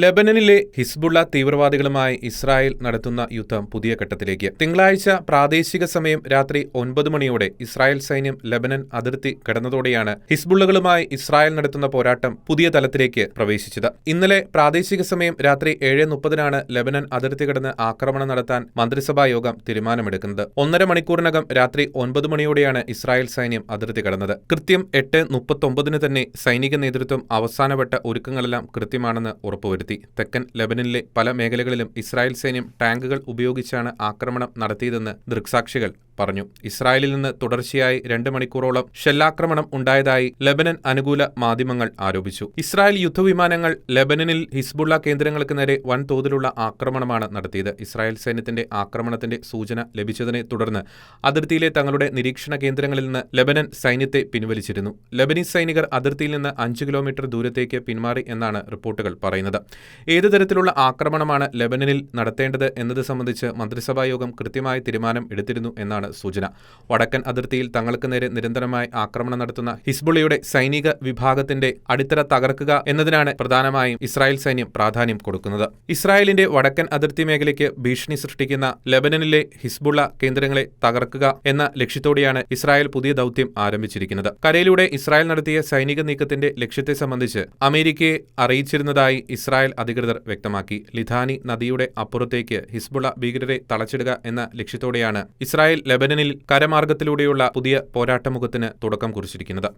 ലെബനനിലെ Hezbollah തീവ്രവാദികളുമായി Israel നടത്തുന്ന യുദ്ധം പുതിയ ഘട്ടത്തിലേക്ക്. തിങ്കളാഴ്ച പ്രാദേശിക സമയം രാത്രി ഒൻപത് മണിയോടെ ഇസ്രായേൽ സൈന്യം ലെബനൻ അതിർത്തി കടന്നതോടെയാണ് ഹിസ്ബുള്ളകളുമായി ഇസ്രായേൽ നടത്തുന്ന പോരാട്ടം പുതിയ തലത്തിലേക്ക് പ്രവേശിച്ചത്. ഇന്നലെ പ്രാദേശിക സമയം രാത്രി ഏഴ് മുപ്പതിനാണ് ലെബനൻ അതിർത്തി കടന്ന് ആക്രമണം നടത്താൻ മന്ത്രിസഭാ യോഗം തീരുമാനമെടുക്കുന്നത്. ഒന്നര മണിക്കൂറിനകം രാത്രി ഒൻപത് മണിയോടെയാണ് ഇസ്രായേൽ സൈന്യം അതിർത്തി കടന്നത്. കൃത്യം എട്ട് മുപ്പത്തൊമ്പതിന് തന്നെ സൈനിക നേതൃത്വം അവസാനവട്ട ഒരുക്കങ്ങളെല്ലാം കൃത്യമാണെന്ന് ഉറപ്പുവരുത്തി. തെക്കൻ ലെബനനിലെ പല മേഖലകളിലും ഇസ്രായേൽ സൈന്യം ടാങ്കുകൾ ഉപയോഗിച്ചാണ് ആക്രമണം നടത്തിയതെന്ന് ദൃക്സാക്ഷികൾ പറഞ്ഞു. ഇസ്രായേലിൽ നിന്ന് തുടർച്ചയായി രണ്ട് മണിക്കൂറോളം ഷെല്ലാക്രമണം ഉണ്ടായതായി ലബനൻ അനുകൂല മാധ്യമങ്ങൾ ആരോപിച്ചു. ഇസ്രായേൽ യുദ്ധവിമാനങ്ങൾ ലബനനിൽ ഹിസ്ബുള്ള കേന്ദ്രങ്ങൾക്ക് നേരെ വൻതോതിലുള്ള ആക്രമണമാണ് നടത്തിയത്. ഇസ്രായേൽ സൈന്യത്തിന്റെ ആക്രമണത്തിന്റെ സൂചന ലഭിച്ചതിനെ തുടർന്ന് അതിർത്തിയിലെ തങ്ങളുടെ നിരീക്ഷണ കേന്ദ്രങ്ങളിൽ നിന്ന് ലബനൻ സൈന്യത്തെ പിൻവലിച്ചിരുന്നു. ലബനീസ് സൈനികർ അതിർത്തിയിൽ നിന്ന് അഞ്ച് കിലോമീറ്റർ ദൂരത്തേക്ക് പിന്മാറി എന്നാണ് റിപ്പോർട്ടുകൾ പറയുന്നത്. ഏതു തരത്തിലുള്ള ആക്രമണമാണ് ലബനനിൽ നടത്തേണ്ടത് എന്നത് സംബന്ധിച്ച് മന്ത്രിസഭാ യോഗം കൃത്യമായ തീരുമാനം എടുത്തിരുന്നു എന്നാണ് സൂചന. വടക്കൻ അതിർത്തിയിൽ തങ്ങൾക്ക് നേരെ നിരന്തരമായി ആക്രമണം നടത്തുന്ന ഹിസ്ബുള്ളയുടെ സൈനിക വിഭാഗത്തിന്റെ അടിത്തറ തകർക്കുക എന്നതിനാണ് പ്രധാനമായും ഇസ്രായേൽ സൈന്യം പ്രാധാന്യം കൊടുക്കുന്നത്. ഇസ്രായേലിന്റെ വടക്കൻ അതിർത്തി മേഖലയ്ക്ക് ഭീഷണി സൃഷ്ടിക്കുന്ന ലബനനിലെ ഹിസ്ബുള്ള കേന്ദ്രങ്ങളെ തകർക്കുക എന്ന ലക്ഷ്യത്തോടെയാണ് ഇസ്രായേൽ പുതിയ ദൗത്യം ആരംഭിച്ചിരിക്കുന്നത്. കരയിലൂടെ ഇസ്രായേൽ നടത്തിയ സൈനിക നീക്കത്തിന്റെ ലക്ഷ്യത്തെ സംബന്ധിച്ച് അമേരിക്കയെ അറിയിച്ചിരുന്നതായി ഇസ്രായേൽ അധികൃതർ വ്യക്തമാക്കി. ലിധാനി നദിയുടെ അപ്പുറത്തേക്ക് ഹിസ്ബുള്ള ഭീകരരെ തളച്ചിടുക എന്ന ലക്ഷ്യത്തോടെയാണ് ഇസ്രായേൽ ലെബനനിൽ കരമാർഗത്തിലൂടെയുള്ള പുതിയ പോരാട്ടമുഖത്തിന് തുടക്കം കുറിച്ചിരിക്കുന്നത്.